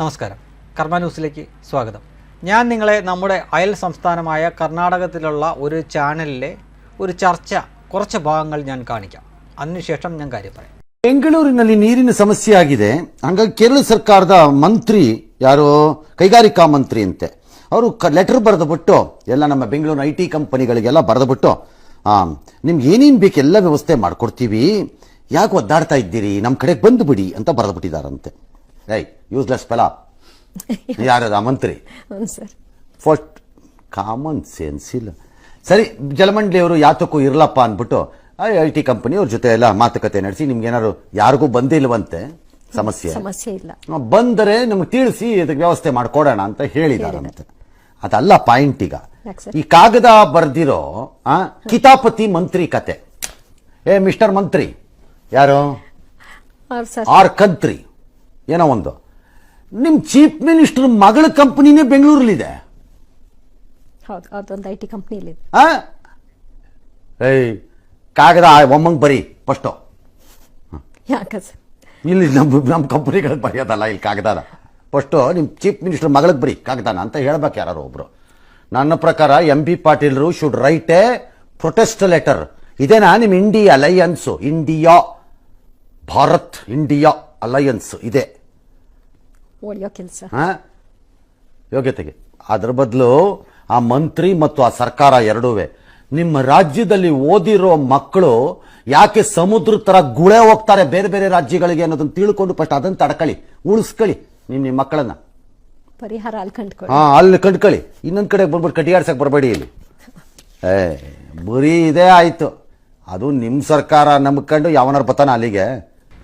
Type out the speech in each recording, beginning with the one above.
നമസ്കാരം. കർമ്മ ന്യൂസിലേക്ക് സ്വാഗതം. ഞാൻ നിങ്ങളെ നമ്മുടെ അയൽ സംസ്ഥാനമായ കർണാടകത്തിലുള്ള ഒരു ചാനലിലെ ഒരു ചർച്ച കുറച്ച് ഭാഗങ്ങൾ ഞാൻ കാണിക്കാം. അതിനുശേഷം ഞാൻ കാര്യം പറയാം. ಬೆಂಗಳೂರಿನಲ್ಲಿ ನೀರಿನ ಸಮಸ್ಯೆ ಆಗಿದೆ. ಹಾಗಾಗಿ ಕೇರಳ ಸರ್ಕಾರದ ಮಂತ್ರಿ ಯಾರೋ, ಕೈಗಾರಿಕಾ ಮಂತ್ರಿ ಅಂತೆ. ಅವರು ಕ ಬರೆದು ಬರೆದುಬಿಟ್ಟು, ಎಲ್ಲ ನಮ್ಮ ಬೆಂಗಳೂರಿನ ಐ ಟಿ ಕಂಪನಿಗಳಿಗೆಲ್ಲ ಬರೆದುಬಿಟ್ಟು ನಿಮ್ಗೆ ಏನೇನು ಬೇಕು ಎಲ್ಲ ವ್ಯವಸ್ಥೆ ಮಾಡಿಕೊಡ್ತೀವಿ. ಯಾಕೆ ಒದ್ದಾಡ್ತಾ ಇದ್ದೀರಿ? ನಮ್ಮ ಕಡೆಗೆ ಬಂದುಬಿಡಿ ಅಂತ ಬರೆದುಬಿಟ್ಟಿದ್ದಾರಂತೆ ಏಯ್ ಯೂಸ್ಲೆಸ್ ಫೆಲ ಯಾರದ ಮಂತ್ರಿ? ಸರ್. ಫಸ್ಟ್ ಕಾಮನ್ ಸೆನ್ಸ್ ಇಲ್ಲ. ಸರಿ ಜಲಮಂಡಳಿಯವರು ಯಾತಕ್ಕೂ ಇರಲಪ್ಪ ಅಂದ್ಬಿಟ್ಟು ಐ ಟಿ ಕಂಪನಿ ಅವ್ರ ಜೊತೆ ಎಲ್ಲ ಮಾತುಕತೆ ನಡೆಸಿ ನಿಮ್ಗೆ ಏನಾದ್ರು ಯಾರಿಗೂ ಬಂದಿಲ್ವಂತೆ ಸಮಸ್ಯೆ? ಸಮಸ್ಯೆ ಇಲ್ಲ. ಬಂದರೆ ನಮ್ಗೆ ತಿಳಿಸಿ ಇದಕ್ಕೆ ವ್ಯವಸ್ಥೆ ಮಾಡ್ಕೊಡೋಣ ಅಂತ ಹೇಳಿದಾರಂತೆ. ಅದಲ್ಲ ಪಾಯಿಂಟ್ ಈಗ. ಈ ಕಾಗದ ಬರ್ದಿರೋ ಕಿತಾಪತಿ ಮಂತ್ರಿ ಕತೆ. ಏ ಮಿಸ್ಟರ್ ಮಂತ್ರಿ. ಯಾರು? ಅವ್ರು ಆರ್ ಕಂತ್ರಿ. ಏನೋ ಒಂದು. ನಿಮ್ಮ ಚೀಫ್ ಮಿನಿಸ್ಟರ್ ಮಗಳ ಕಂಪನಿನೇ ಬೆಂಗಳೂರಲ್ಲಿದೆ. ಹೌದು ಅದೊಂದು ಐ ಟಿ ಕಂಪ್ನಿಯಲ್ಲಿ? ಏಯ್ ಕಾಗದ ಒಮ್ಮಂಗ್ ಬರೀ ಫಸ್ಟು ಯಾಕೆ ಸರ್? ಇಲ್ಲಿ ನಮ್ಮ ನಮ್ಮ ಕಂಪ್ನಿಗಳಿಗೆ ಬರೆಯೋದಲ್ಲ ಇಲ್ಲಿ ಕಾಗದಾನ. ಫಸ್ಟು ನಿಮ್ಮ ಚೀಫ್ ಮಿನಿಸ್ಟರ್ ಮಗಳಿಗೆ ಬರೀ ಕಾಗದಾನ ಅಂತ ಹೇಳ್ಬೇಕು ಯಾರು ಒಬ್ರು. ನನ್ನ ಪ್ರಕಾರ M B ಪಾಟೀಲ್ರು should write a protest letter ಇದೇನಾ ನಿಮ್ಮ India alliance India Bharat India alliance ಇದೆ. ಓಡಿಯೋ ಕೆಲಸ ಆ? ಯೋಗ್ಯತೆಗೆ ಅದ್ರ ಬದಲು ಆ ಮಂತ್ರಿ ಮತ್ತು ಆ ಸರ್ಕಾರ ಎರಡೂವೆ ನಿಮ್ಮ ರಾಜ್ಯದಲ್ಲಿ ಓದಿರೋ ಮಕ್ಕಳು ಯಾಕೆ ಸಮುದ್ರ ತರ ಗುಳೆ ಹೋಗ್ತಾರೆ ಬೇರೆ ಬೇರೆ ರಾಜ್ಯಗಳಿಗೆ ಅನ್ನೋದನ್ನ ತಿಳ್ಕೊಂಡು ಫಸ್ಟ್ ಅದನ್ನ ತಡ್ಕೊಳ್ಳಿ ಉಳಿಸ್ಕೊಳ್ಳಿ ನಿಮ್ ನಿಮ್ಮ ಮಕ್ಕಳನ್ನ ಪರಿಹಾರ ಅಲ್ಲಿ ಕಂಡ್ಕೊಳ್ಳಿ ಹಾ ಅಲ್ಲಿ ಕಂಡ್ಕೊಳ್ಳಿ ಇನ್ನೊಂದ್ ಕಡೆ ಬರ್ಬಿಟ್ಟು ಕಟಿಯಾಡ್ಸಕ್ ಬರಬೇಡಿ ಇಲ್ಲಿ ಏ ಬರೀ ಇದೇ ಆಯ್ತು ಅದು ನಿಮ್ ಸರ್ಕಾರ ನಂಬ್ಕೊಂಡು ಯಾವನಾರು ಬತ್ತಾನ ಅಲ್ಲಿಗೆ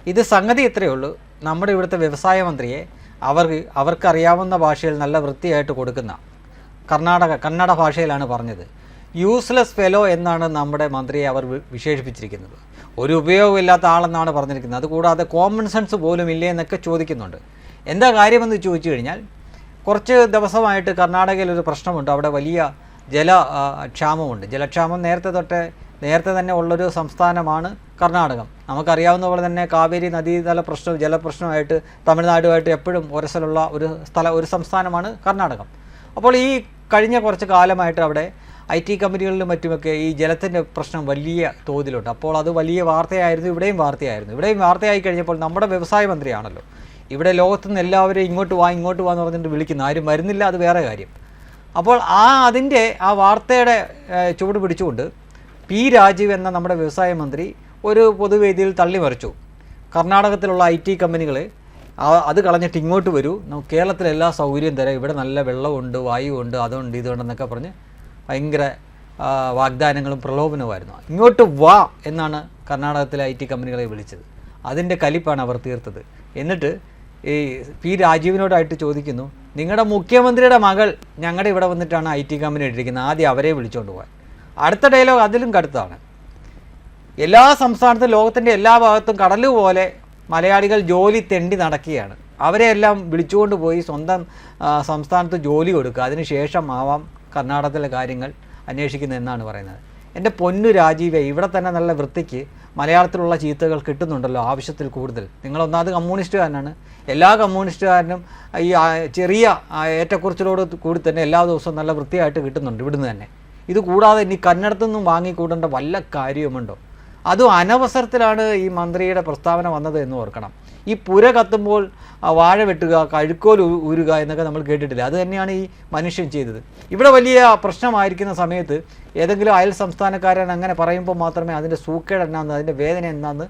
ഇത് സംഗതി ഇത്രയേ ഉള്ളൂ നമ്മുടെ ഇവിടുത്തെ വ്യവസായ മന്ത്രിയെ അവർക്ക് അവർക്കറിയാവുന്ന ഭാഷയിൽ നല്ല വൃത്തിയായിട്ട് കൊടുക്കുന്ന കർണാടക കന്നഡ ഭാഷയിലാണ് പറഞ്ഞത്. യൂസ്ലെസ് ഫെലോ എന്നാണ് നമ്മുടെ മന്ത്രിയെ അവർ വിശേഷിപ്പിച്ചിരിക്കുന്നത്. ഒരു ഉപയോഗമില്ലാത്ത ആളെന്നാണ് പറഞ്ഞിരിക്കുന്നത്. അതുകൂടാതെ കോമൺ സെൻസ് പോലും ഇല്ലേ എന്നൊക്കെ ചോദിക്കുന്നുണ്ട്. എന്താ കാര്യമെന്ന് ചോദിച്ചു കഴിഞ്ഞാൽ കുറച്ച് ദിവസമായിട്ട് കർണാടകയിൽ ഒരു പ്രശ്നമുണ്ട്. അവിടെ വലിയ ജല ക്ഷാമമുണ്ട്. ജലക്ഷാമം നേരത്തെ തൊട്ടേ നേരത്തെ തന്നെ ഉള്ളൊരു സംസ്ഥാനമാണ് കർണാടകം. നമുക്കറിയാവുന്ന പോലെ തന്നെ കാവേരി നദീതല പ്രശ്നം ജലപ്രശ്നമായിട്ട് തമിഴ്നാടുമായിട്ട് എപ്പോഴും ഒരസലുള്ള ഒരു സ്ഥല ഒരു സംസ്ഥാനമാണ് കർണാടകം. അപ്പോൾ ഈ കഴിഞ്ഞ കുറച്ച് കാലമായിട്ട് അവിടെ ഐ ടി കമ്പനികളിലും മറ്റുമൊക്കെ ഈ ജലത്തിന്റെ പ്രശ്നം വലിയ തോതിലുണ്ട്. അപ്പോൾ അത് വലിയ വാർത്തയായിരുന്നു ഇവിടെയും വാർത്തയായിരുന്നു. ഇവിടെയും വാർത്തയായി കഴിഞ്ഞപ്പോൾ നമ്മുടെ വ്യവസായ മന്ത്രിയാണല്ലോ. ഇവിടെ ലോകത്തു നിന്ന് എല്ലാവരും ഇങ്ങോട്ട് വാ ഇങ്ങോട്ട് വാ എന്ന് പറഞ്ഞിട്ട് വിളിക്കുന്നു ആരും വരുന്നില്ല അത് വേറെ കാര്യം. അപ്പോൾ ആ അതിന്റെ ആ വാർത്തയുടെ ചുവട് പിടിച്ചുകൊണ്ട് പി രാജീവ് എന്ന നമ്മുടെ വ്യവസായ മന്ത്രി ഒരു പൊതുവേദിയിൽ തള്ളിമറിച്ചു. കർണാടകത്തിലുള്ള ഐ ടി കമ്പനികൾ അത് കളഞ്ഞിട്ട് ഇങ്ങോട്ട് വരൂ. നമുക്ക് കേരളത്തിൽ എല്ലാ സൗകര്യം തരാം. ഇവിടെ നല്ല വെള്ളമുണ്ട് വായുവുണ്ട് അതുണ്ട് ഇതുണ്ടെന്നൊക്കെ പറഞ്ഞ് ഭയങ്കര വാഗ്ദാനങ്ങളും പ്രലോഭനവുമായിരുന്നു. ഇങ്ങോട്ട് വാ എന്നാണ് കർണാടകത്തിലെ ഐ ടി കമ്പനികളെ വിളിച്ചത്. അതിന്റെ കലിപ്പാണ് അവർ തീർത്തത്. എന്നിട്ട് ഈ പി രാജീവിനോടായിട്ട് ചോദിക്കുന്നു നിങ്ങളുടെ മുഖ്യമന്ത്രിയുടെ മകൾ ഞങ്ങളുടെ ഇവിടെ വന്നിട്ടാണ് ഐ ടി കമ്പനി ഇട്ടിരിക്കുന്നത്. ആദ്യം അവരെ വിളിച്ചുകൊണ്ട് പോകാൻ. അടുത്ത ഡയലോഗ് അതിലും കടുത്താണ്. എല്ലാ സംസ്ഥാനത്തും ലോകത്തിന്റെ എല്ലാ ഭാഗത്തും കടൽ പോലെ മലയാളികൾ ജോലി തെണ്ടി നടക്കുകയാണ്. അവരെ എല്ലാം വിളിച്ചുകൊണ്ട് പോയി സ്വന്തം സംസ്ഥാനത്ത് ജോലി കൊടുക്കുക. അതിനുശേഷം ആവാം കർണാടകത്തിലെ കാര്യങ്ങൾ അന്വേഷിക്കുന്നത് എന്നാണ് പറയുന്നത്. എന്റെ പൊന്നു രാജീവെ ഇവിടെ തന്നെ നല്ല വൃത്തിക്ക് മലയാളത്തിലുള്ള ചീത്തകൾ കിട്ടുന്നുണ്ടല്ലോ ആവശ്യത്തിൽ കൂടുതൽ. നിങ്ങളൊന്നാമത് കമ്മ്യൂണിസ്റ്റുകാരനാണ്. എല്ലാ കമ്മ്യൂണിസ്റ്റുകാരനും ഈ ചെറിയ ഏറ്റക്കുറിച്ചിലോട് കൂടി തന്നെ എല്ലാ ദിവസവും നല്ല വൃത്തിയായിട്ട് കിട്ടുന്നുണ്ട് ഇവിടുന്ന് തന്നെ. ഇത് കൂടാതെ ഇനി കന്നഡത്തുനിന്നും വാങ്ങിക്കൂടേണ്ട വല്ല കാര്യവുമുണ്ടോ? അതും അനവസരത്തിലാണ് ഈ മന്ത്രിയുടെ പ്രസ്താവന വന്നത് എന്ന് ഓർക്കണം. ഈ പുര കത്തുമ്പോൾ വാഴ വെട്ടുക കഴുക്കോൽ ഊരുക എന്നൊക്കെ നമ്മൾ കേട്ടിട്ടില്ല? അത് തന്നെയാണ് ഈ മനുഷ്യൻ ചെയ്തത്. ഇവിടെ വലിയ പ്രശ്നമായിരിക്കുന്ന സമയത്ത് ഏതെങ്കിലും അയൽ സംസ്ഥാനക്കാരൻ അങ്ങനെ പറയുമ്പോൾ മാത്രമേ അതിന്റെ സൂക്കേട് എന്നാന്ന് അതിന്റെ വേദന എന്നാന്ന്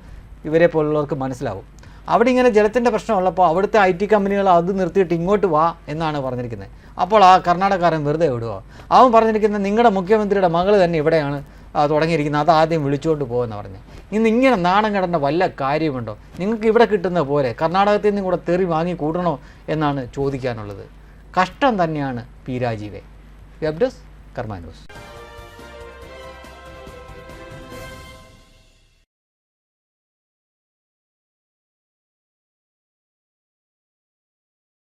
ഇവരെ പോലുള്ളവർക്ക് മനസ്സിലാവും. അവിടെ ഇങ്ങനെ ജലത്തിന്റെ പ്രശ്നമുള്ളപ്പോൾ അവിടുത്തെ ഐ ടി കമ്പനികൾ അത് നിർത്തിയിട്ട് ഇങ്ങോട്ട് വാ എന്നാണ് പറഞ്ഞിരിക്കുന്നത്. അപ്പോൾ ആ കർണാടകക്കാരൻ വെറുതെ വിടുക അവൻ പറഞ്ഞിരിക്കുന്നത് നിങ്ങളുടെ മുഖ്യമന്ത്രിയുടെ മകൾ തന്നെ ഇവിടെയാണ്. തുടങ്ങിയിരിക്കുന്നത് അത് ആദ്യം വിളിച്ചുകൊണ്ട് പോകുമെന്ന് പറഞ്ഞു. ഇന്ന് ഇങ്ങനെ നാണം കിടന്ന വല്ല കാര്യമുണ്ടോ? നിങ്ങൾക്ക് ഇവിടെ കിട്ടുന്ന പോലെ കർണാടകത്തിൽ നിന്നും കൂടെ തെറി വാങ്ങി കൂടണോ എന്നാണ് ചോദിക്കാനുള്ളത്. കഷ്ടം തന്നെയാണ് പി രാജീവെ. Web desk